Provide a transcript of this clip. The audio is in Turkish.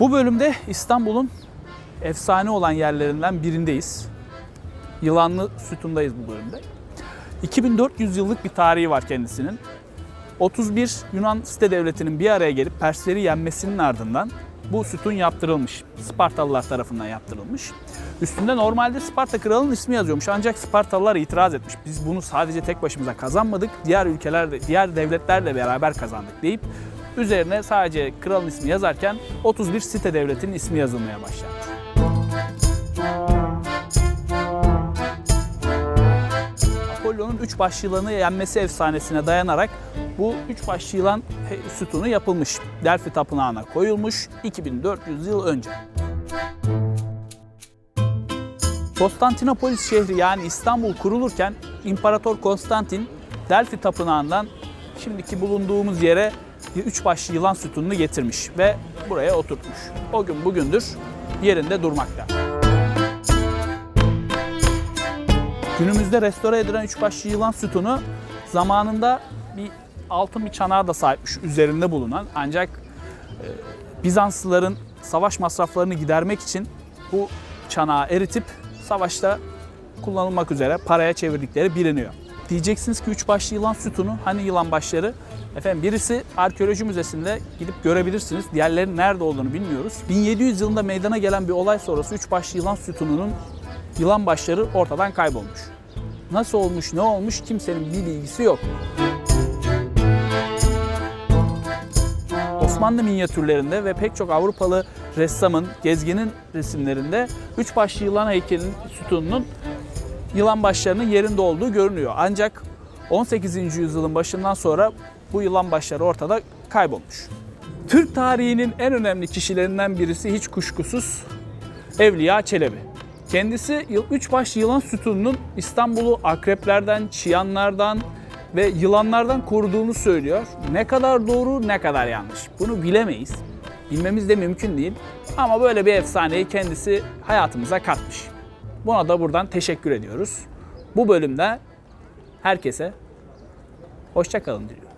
Bu bölümde İstanbul'un efsane olan yerlerinden birindeyiz. Yılanlı Sütun'dayız bu bölümde. 2400 yıllık bir tarihi var kendisinin. 31 Yunan site devletinin bir araya gelip Persleri yenmesinin ardından bu sütun yaptırılmış. Spartalılar tarafından yaptırılmış. Üstünde normalde Sparta kralının ismi yazıyormuş ancak Spartalılar itiraz etmiş. Biz bunu sadece tek başımıza kazanmadık, diğer ülkeler diğer devletlerle beraber kazandık deyip üzerine sadece kralın ismi yazarken 31 site devletinin ismi yazılmaya başlanmış. Apollo'nun üç başlı yılanı yenmesi efsanesine dayanarak bu üç başlı yılan sütunu yapılmış. Delphi Tapınağı'na koyulmuş 2400 yıl önce. Konstantinopolis şehri yani İstanbul kurulurken İmparator Konstantin Delphi Tapınağı'ndan şimdiki bulunduğumuz yere üç başlı yılan sütununu getirmiş ve buraya oturtmuş. O gün bugündür yerinde durmakta. Günümüzde restore edilen üç başlı yılan sütunu zamanında bir altın bir çanağa da sahipmiş üzerinde bulunan ancak e, Bizanslıların savaş masraflarını gidermek için bu çanağı eritip savaşta kullanılmak üzere paraya çevirdikleri biliniyor. Diyeceksiniz ki üç başlı yılan sütunu hani yılan başları? Efendim birisi arkeoloji müzesinde gidip görebilirsiniz. Diğerlerinin nerede olduğunu bilmiyoruz. 1700 yılında meydana gelen bir olay sonrası üç başlı yılan sütununun yılan başları ortadan kaybolmuş. Nasıl olmuş, ne olmuş kimsenin bir bilgisi yok. Osmanlı minyatürlerinde ve pek çok Avrupalı ressamın, gezginin resimlerinde üç başlı yılan heykelinin sütununun yılan başlarının yerinde olduğu görünüyor. Ancak 18. yüzyılın başından sonra bu yılan başları ortada kaybolmuş. Türk tarihinin en önemli kişilerinden birisi hiç kuşkusuz Evliya Çelebi. Kendisi üç başlı yılan sütununun İstanbul'u akreplerden, çıyanlardan ve yılanlardan koruduğunu söylüyor. Ne kadar doğru, ne kadar yanlış. Bunu bilemeyiz. Bilmemiz de mümkün değil. Ama böyle bir efsaneyi kendisi hayatımıza katmış. Buna da buradan teşekkür ediyoruz. Bu bölümde herkese hoşça kalın diliyorum.